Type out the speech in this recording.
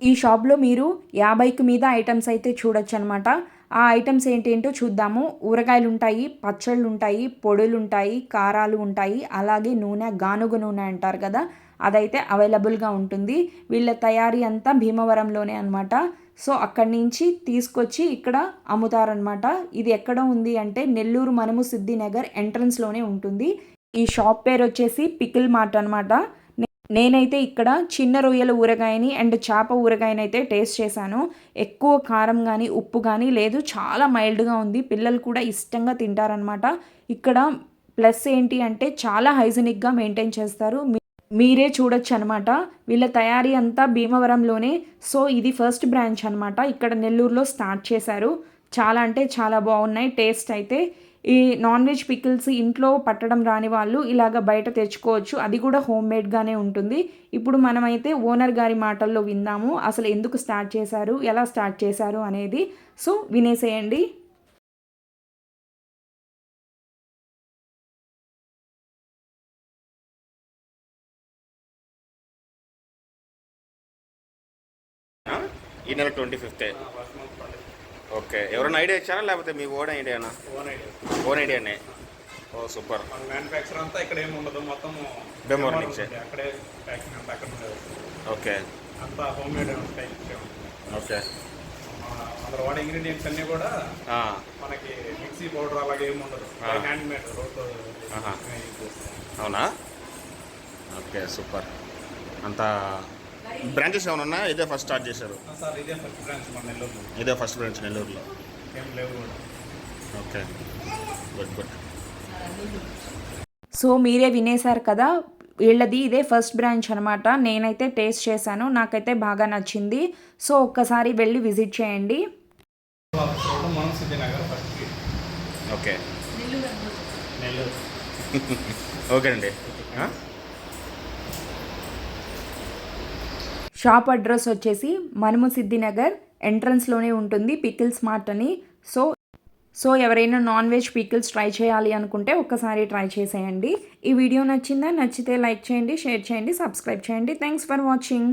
ఈ షాప్లో మీరు యాభైకి మీద ఐటమ్స్ అయితే చూడొచ్చు అనమాట ఆ ఐటమ్స్ ఏంటేంటో చూద్దాము. ఊరగాయలు ఉంటాయి పచ్చళ్ళు ఉంటాయి పొడులు ఉంటాయి కారాలు ఉంటాయి అలాగే నూనె గానుగ నూనె అంటారు కదా అదైతే అవైలబుల్గా ఉంటుంది. వీళ్ళ తయారీ అంతా భీమవరంలోనే అనమాట సో అక్కడి నుంచి తీసుకొచ్చి ఇక్కడ అమ్ముతారనమాట ఇది ఎక్కడ ఉంది అంటే నెల్లూరు మనము సిద్ధినగర్ ఎంట్రన్స్లోనే ఉంటుంది. ఈ షాప్ పేరు వచ్చేసి పికిల్ మార్ట్ అనమాట నేనైతే ఇక్కడ చిన్న రొయ్యల ఊరగాయని అండ్ చేప ఊరగాయని అయితే టేస్ట్ చేశాను. ఎక్కువ కారం కానీ ఉప్పు కానీ లేదు. చాలా మైల్డ్గా ఉంది. పిల్లలు కూడా ఇష్టంగా తింటారనమాట ఇక్కడ ప్లస్ ఏంటి అంటే చాలా హైజీనిక్గా మెయింటైన్ చేస్తారు. మీరే చూడొచ్చు అనమాట వీళ్ళ తయారీ అంతా భీమవరంలోనే. సో ఇది ఫస్ట్ బ్రాంచ్ అనమాట ఇక్కడ నెల్లూరులో స్టార్ట్ చేశారు. చాలా అంటే చాలా బాగున్నాయి. టేస్ట్ అయితే ఈ నాన్ వెజ్ పికిల్స్ ఇంట్లో పట్టడం రాని వాళ్ళు ఇలాగ బయట తెచ్చుకోవచ్చు. అది కూడా హోమ్ మేడ్గానే ఉంటుంది. ఇప్పుడు మనమైతే ఓనర్ గారి మాటల్లో విందాము. అసలు ఎందుకు స్టార్ట్ చేశారు? ఎలా స్టార్ట్ చేశారు అనేది. సో వినేసేయండి. ఈ నెల ట్వంటీ ఫిఫ్త్. ఓకే. ఎవరైనా ఐడియా ఇచ్చారా? లేకపోతే మీ ఓన్ ఐడియానా? Own idea. ఓన్ ఐడియానే. ఓ సూపర్. మ్యానుఫ్యాక్చర్ అంతా ఇక్కడ ఏమి ఉండదు. మొత్తం బెంగళూరు నుంచే. అక్కడే ప్యాకింగ్ అంతా అక్కడ ఉండేది. ఓకే. అంతా హోమ్ మేడ్ స్టైల్ ఓకే. అందులో వాడే ఇంగ్రీడియంట్స్ అన్నీ కూడా మనకి మిక్సీ పౌడర్ అలాగే ఏమి ఉండదు. హ్యాండ్ మేడ్ రోడ్ ఆహా. అవునా? Okay super. అంతా బ్రాంచెస్ ఏమైనా ఉన్నాయా? ఇదే ఫస్ట్ స్టార్ట్ చేశారు. సార్ ఇదే ఫస్ట్ బ్రాంచ్ మన నెల్లూరులో. ఇదే ఫస్ట్ బ్రాంచ్ నెల్లూరులో. ఏం లేవు కూడా. ఓకే. గుడ్ గుడ్ సో మీరే వినేశారు కదా? వీళ్ళది ఇదే ఫస్ట్ బ్రాంచ్ అనమాట నేనైతే టేస్ట్ చేశాను. నాకైతే బాగా నచ్చింది. సో ఒక్కసారి వెళ్ళి విజిట్ చేయండి. మనం Siddhinagar first okay. Nellore. Okay అండి షాప్ అడ్రస్ వచ్చేసి మనుము సిద్ధినగర్ ఎంట్రన్స్లోనే ఉంటుంది పికిల్స్ మార్ట్ అని. సో సో ఎవరైనా నాన్ వెజ్ పికిల్స్ ట్రై చేయాలి అనుకుంటే ఒక్కసారి ట్రై చేసేయండి. ఈ వీడియో నచ్చిందా? నచ్చితే లైక్ చేయండి షేర్ చేయండి సబ్స్క్రైబ్ చేయండి. Thanks for watching